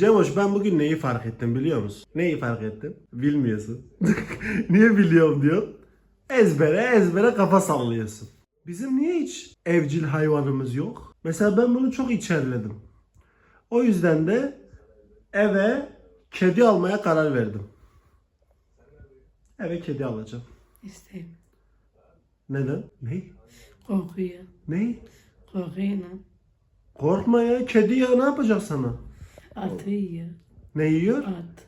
Cemoş ben bugün neyi fark ettim biliyor musun? Neyi fark ettim? Bilmiyorsun. niye biliyorum diyor. Ezbere ezbere kafa sallıyorsun. Bizim niye hiç evcil hayvanımız yok? Mesela ben bunu çok içerledim. O yüzden de eve kedi almaya karar verdim. Eve kedi alacağım. İsteyim. Neden? Ne? Korkuyor. Ne? Korkuyor. Korkma ya. Kedi ya ne yapacak sana? Atı yiyor. Ne yiyor? At.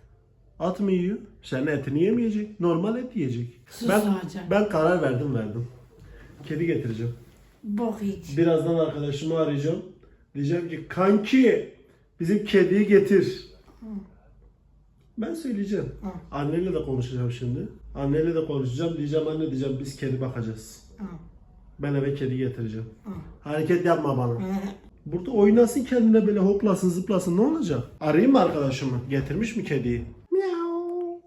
At mı yiyor? Sen etini yemeyecek. Normal et yiyecek. Sus Ben, hocam. ben karar verdim verdim. Kedi getireceğim. Bok iç. Birazdan arkadaşımı arayacağım. Diyeceğim ki kanki bizim kediyi getir. Ben söyleyeceğim. Hı. Anneyle de konuşacağım şimdi. Anneyle de konuşacağım. Diyeceğim anne diyeceğim biz kedi bakacağız. Hı. Ben eve kedi getireceğim. Hı. Hareket yapma bana. Hı. Burada oynasın kendine böyle hoplasın zıplasın ne olacak? Arayayım mı arkadaşımı? Getirmiş mi kediyi? Miau.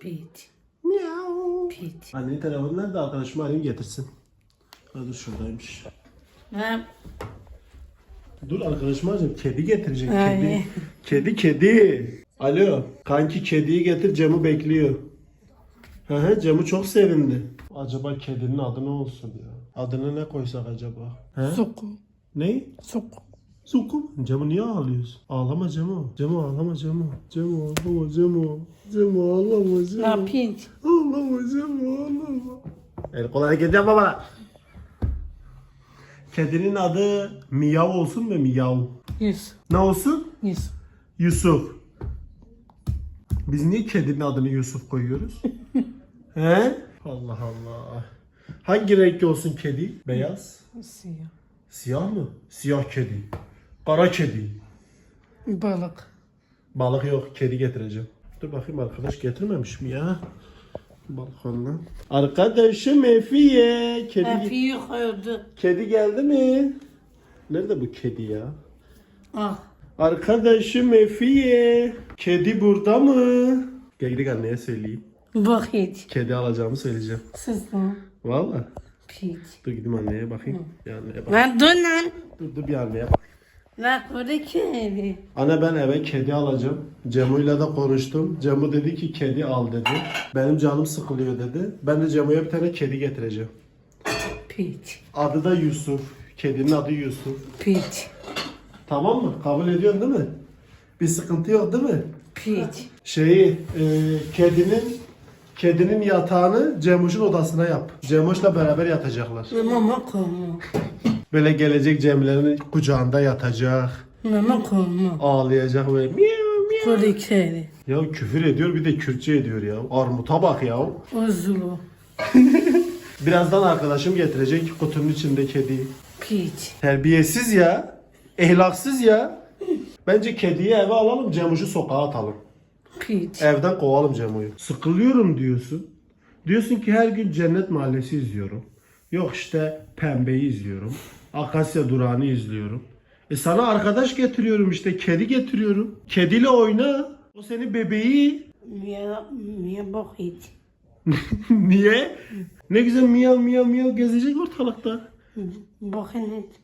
Pit. Miau. Pit. Annenin telefonu nerede arkadaşımı arayayım getirsin. Ha dur şuradaymış. Ha. Dur arkadaşımı arayacağım. Kedi getirecek. Kedi. Kedi kedi. Alo. Kanki kediyi getir Cem'i bekliyor. Hı hı Cem'i çok sevindi. Acaba kedinin adı ne olsun ya? Adını ne koysak acaba? He? Soku. Ne? Soku. Sukum. Cemo niye ağlıyorsun? Ağlama Cemo. Cemo ağlama Cemo. Cemo ağlama Cemo. Cemo ağlama Cemo. La pit. Ağlama Cemo ağlama. El kol hareket yapma bana. Kedinin adı Miyav olsun mu Miyav? Yüz. Ne olsun? Yüz. Yusuf. Biz niye kedinin adını Yusuf koyuyoruz? He? Allah Allah. Hangi renk olsun kedi? Beyaz. Siyah. Siyah mı? Siyah kedi. Kara kedi. Balık. Balık yok. Kedi getireceğim. Dur bakayım arkadaş getirmemiş mi ya? Balık onunla. Arkadaşım Efiye. Kedi, Efiyi koydu. kedi geldi mi? Nerede bu kedi ya? Ah. Arkadaşım Efiye. Kedi burada mı? Gel gidelim anneye söyleyeyim. Bok iç. Kedi alacağımı söyleyeceğim. Sus lan. Valla. Pit. Dur gideyim anneye bakayım. Bir anneye bak. Lan dur lan. Dur dur bir anneye bak. La kodu kedi. Anne ben eve kedi alacağım. Cemo'yla da konuştum. Cemo dedi ki kedi al dedi. Benim canım sıkılıyor dedi. Ben de Cemo'ya bir tane kedi getireceğim. Pit. Adı da Yusuf. Kedinin adı Yusuf. Pit. Tamam mı? Kabul ediyorsun değil mi? Bir sıkıntı yok değil mi? Pit. Şeyi, e, kedinin kedinin yatağını Cemoş'un odasına yap. Cemoş'la beraber yatacaklar. Mama komu. Böyle gelecek Cemlerin kucağında yatacak. Mama komu. Ağlayacak böyle miyav miyav. Kodu kedi. Ya küfür ediyor bir de Kürtçe ediyor ya. Armuta bak ya. Uzulu. Birazdan arkadaşım getirecek kutunun içinde kediyi. Pit. Terbiyesiz ya. Ehlaksız ya. Bence kediyi eve alalım Cemuş'u sokağa atalım. Pit. Evden kovalım Cemo'yu. Sıkılıyorum diyorsun. Diyorsun ki her gün Cennet Mahallesi izliyorum. Yok işte Pembe'yi izliyorum. Akasya Durağı'nı izliyorum. E sana arkadaş getiriyorum işte. Kedi getiriyorum. Kediyle oyna. O senin bebeği. Mia, mia bok iç. Niye? Ne güzel miyav miyav miyav gezecek ortalıkta. Bok iç.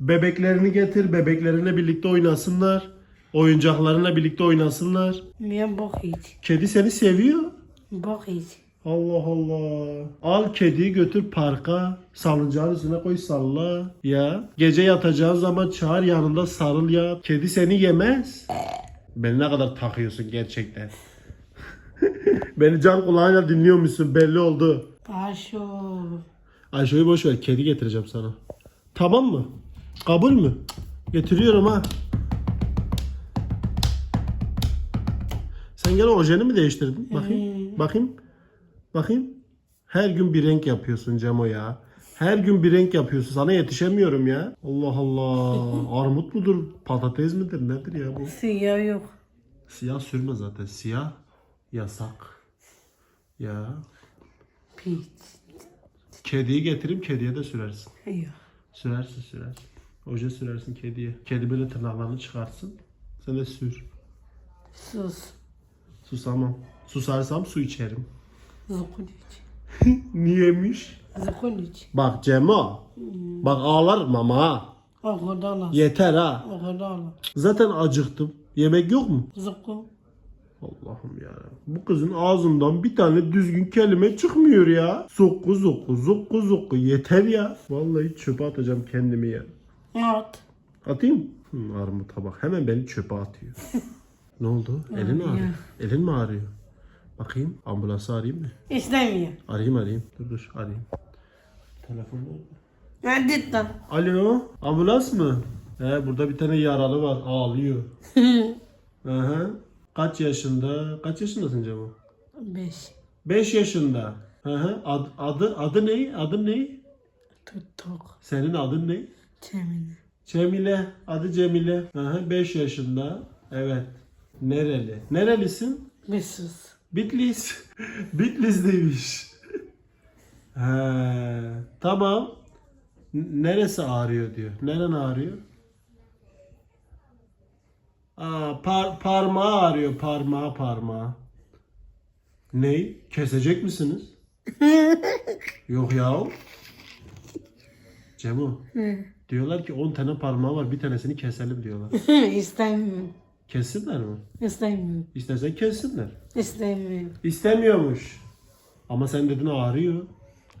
Bebeklerini getir. Bebeklerine birlikte oynasınlar. Oyuncaklarına birlikte oynasınlar. Mia bok iç. Kedi seni seviyor. Bok iç. Allah Allah. Al kediyi götür parka. Salıncağın üstüne koy salla. Ya. Gece yatacağın zaman çağır yanında sarıl ya. Kedi seni yemez. Beni ne kadar takıyorsun gerçekten. Beni can kulağıyla dinliyor musun? Belli oldu. Paşo. Ayşe'yi boş ver. Kedi getireceğim sana. Tamam mı? Kabul mü? Getiriyorum ha. Sen gene ojeni mi değiştirdin? Bakayım. Bakayım. Bakayım. Her gün bir renk yapıyorsun Cemo ya. Her gün bir renk yapıyorsun. Sana yetişemiyorum ya. Allah Allah. Armut mudur? Patates midir? Nedir ya bu? Siyah yok. Siyah sürme zaten. Siyah yasak. Ya. Pit. Kediyi getireyim kediye de sürersin. Yok. Sürersin sürersin. Oje sürersin kediye. Kedi böyle tırnaklarını çıkarsın. Sen de sür. Sus. Susamam. Susarsam su içerim. Zukun iç. Niyemiş? Zukun iç. Bak Cemo. Bak ağlarım ama ha. O kadar la. Yeter ha. O kadar la. Zaten acıktım. Yemek yok mu? Zuku. Allah'ım ya. Bu kızın ağzından bir tane düzgün kelime çıkmıyor ya. Zokku zokku zokku zokku yeter ya. Vallahi çöpe atacağım kendimi ya. At. Atayım. Hı, armuta bak hemen beni çöpe atıyor. ne oldu? Elin mi ağrıyor? Elin mi ağrıyor? Bakayım ambulansı arayayım mı? İstemiyor. Arayayım arayayım. Dur dur arayayım. Telefon nerede? Lan. Alo ambulans mı? He burada bir tane yaralı var ağlıyor. Aha. Kaç yaşında? Kaç yaşındasın Cemo? Beş. 5 yaşında. Hı hı. Ad, adı adı ne? Adı ne? Tuttuk. Senin adın ne? Çemine. Cemile. Adı Cemile. Hı hı. 5 yaşında. Evet. Nereli? Nerelisin? Bir sus. Bitlis. Bitlis'teymiş. He. Tamam. N- Neresi ağrıyor diyor. Neren ağrıyor? Aa, par parmağı ağrıyor. Parmağı parmağı. Ney? Kesecek misiniz? Yok ya. Cemo. Diyorlar ki 10 tane parmağı var. Bir tanesini keselim diyorlar. İstemiyorum. Kessinler mi? İstemiyorum. İstersen kessinler. İstemiyorum. İstemiyormuş. Ama sen dedin ağrıyor.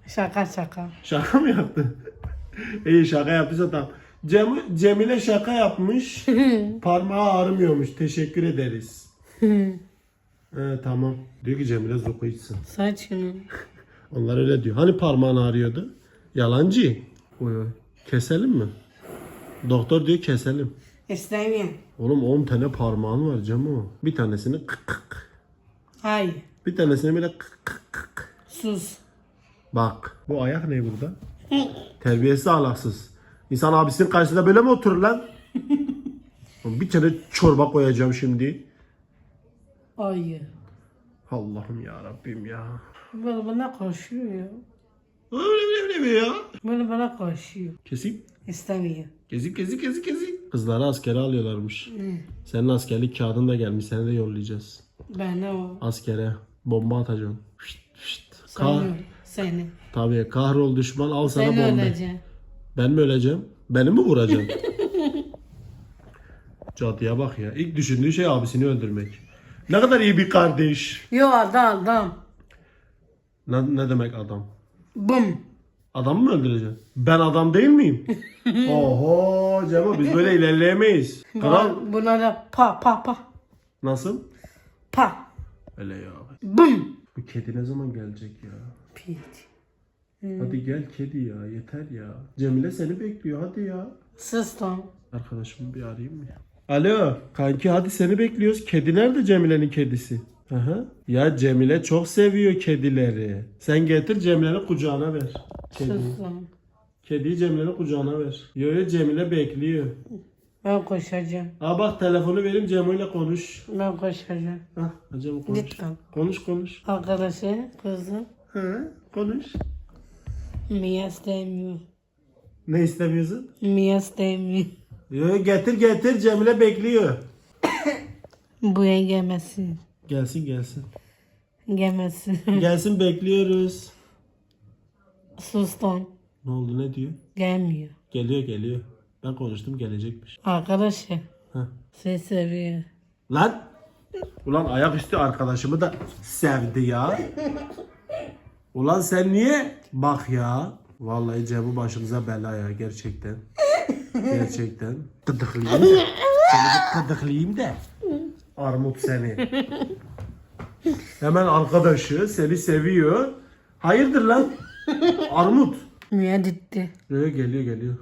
Şaka şaka. Şaka mı yaptın? İyi şaka yaptıysa tamam. Cem, Cemile şaka yapmış. Parmağı ağrımıyormuş. Teşekkür ederiz. He, tamam. Diyor ki Cemile zoku içsin. Saçını. Onlar öyle diyor. Hani parmağın ağrıyordu? Yalancı. Oy oy. Keselim mi? Doktor diyor keselim. İstemiyorum. Oğlum 10 tane parmağın var Cemo. Bir tanesini kık kık. Hayır. Bir tanesini böyle kık kık kık. Sus. Bak bu ayak ne burada? Terbiyesiz ahlaksız. İnsan abisinin karşısında böyle mi oturur lan? bir tane çorba koyacağım şimdi. Hayır. Allah'ım ya Rabbim ya. Böyle bana koşuyor ya. Öyle öyle öyle ya. Böyle bana koşuyor. Keseyim. İstemiyor. Gezip gezip gezip gezip. Kızları askere alıyorlarmış. Ne? Senin askerlik kağıdın da gelmiş. Seni de yollayacağız. Ben o. Askere. Bomba atacaksın. Fişt, fişt. Kah Seni. Seni. Tabii kahrol düşman al sana Sen bomba. öleceksin. Ben mi öleceğim? Beni mi vuracaksın? Cadıya bak ya. İlk düşündüğü şey abisini öldürmek. Ne kadar iyi bir kardeş. Yo adam adam. Ne, ne demek adam? Bum. Adam mı öldüreceksin? Ben adam değil miyim? Oho Cemo biz böyle ilerleyemeyiz. Kral Buna, da pa pa pa. nasıl? Pa. Öyle ya. Bum. Bu kedi ne zaman gelecek ya? Pit. Hadi gel kedi ya yeter ya. Cemile seni bekliyor hadi ya. Sus lan. Arkadaşımı bir arayayım mı? Alo kanki hadi seni bekliyoruz. Kedi nerede Cemile'nin kedisi? Aha. Ya Cemile çok seviyor kedileri. Sen getir Cemile'nin kucağına ver. Kediyi. Sus lan. Kediyi Cemile'nin kucağına ver. Yo Cemile bekliyor. Ben koşacağım. Aa bak telefonu vereyim Cemo ile konuş. Ben koşacağım. Hah Cemo konuş. Lütfen. Konuş konuş. Arkadaşı kızım. He konuş. Mia istemiyor. Ne istemiyorsun? Mia istemiyor. Yo yo, getir getir Cemile bekliyor. Buraya gelmesin. Gelsin gelsin. Gelmesin. Gelsin bekliyoruz. Sus lan. Ne oldu ne diyor? Gelmiyor. Geliyor geliyor. Ben konuştum gelecekmiş. Arkadaşı. Heh. Seni seviyor. Lan! Ulan ayaküstü arkadaşımı da sevdi ya. Ulan sen niye? Bak ya. Vallahi Cem başımıza bela ya gerçekten. Gerçekten. Gıdıklayayım da. Seni bir gıdıklayayım da. Armut seni. Hemen arkadaşı seni seviyor. Hayırdır lan? Armut. Mia gitti. Geliyor geliyor geliyor.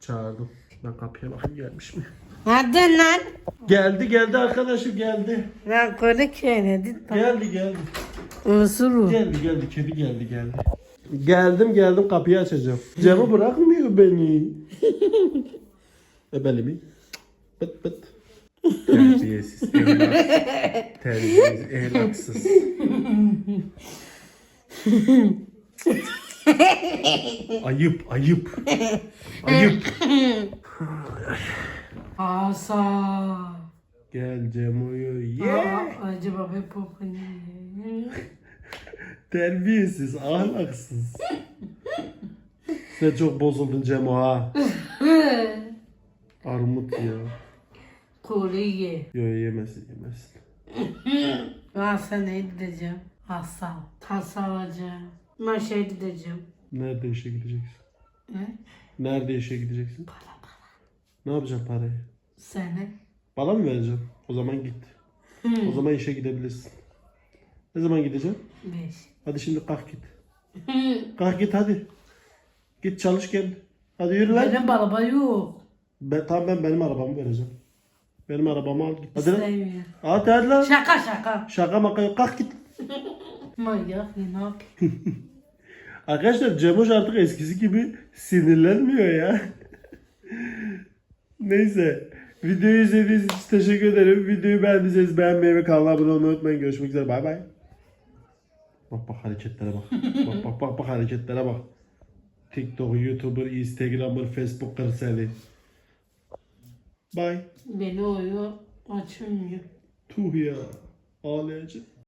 Çağırdım. Ben kapıya bakayım gelmiş mi? Hadi lan. Geldi geldi arkadaşım geldi. Ben koyduk. Git lan. Geldi geldi. Unsuru. Geldi geldi kedi geldi geldi. Geldim geldim kapıyı açacağım. Cem'i bırakmıyor beni. Ebelimi. Pıt pıt. Terbiyesiz. Ehlaksız. Terbiyesiz. Ehlaksız. ayıp ayıp. Ayıp. Asa. Gel Cemo'yu ye. Aa, acaba bir popunu Terbiyesiz, ahlaksız. Sen çok bozuldun Cemo ha. Armut ya. Kuru ye. Yo yemesin yemesin. Ben sana gideceğim. Hasal. Tas alacağım. Ben şey gideceğim. Nerede işe gideceksin? Ne? Nerede işe gideceksin? Para para. Ne yapacaksın parayı? Sana. Bana mı vereceksin? O zaman git. O zaman işe gidebilirsin. Ne zaman gideceksin? Beş. Hadi şimdi kalk git. Kalk git hadi. Git çalış gel. Hadi yürü lan. Benim araba yok. Ben, tamam ben benim arabamı vereceğim. Benim arabamı al git. Hadi lan. İstemiyorum. Hadi hadi lan. Şaka şaka. Şaka maka yok. Kalk git. Manyak yapayım? Arkadaşlar Cemoş artık eskisi gibi sinirlenmiyor ya. Neyse. Videoyu izlediğiniz için teşekkür ederim. Videoyu beğendiyseniz beğenmeyi ve kanala abone olmayı unutmayın. Görüşmek üzere. Bay bay. Bak bak hareketlere bak. bak bak bak bak hareketlere bak. TikTok, YouTuber, Instagram'ır, Facebook'ır seni. Bye. Beni uyuyor. Açılmıyor. Tuh ya. Ağlayacağım.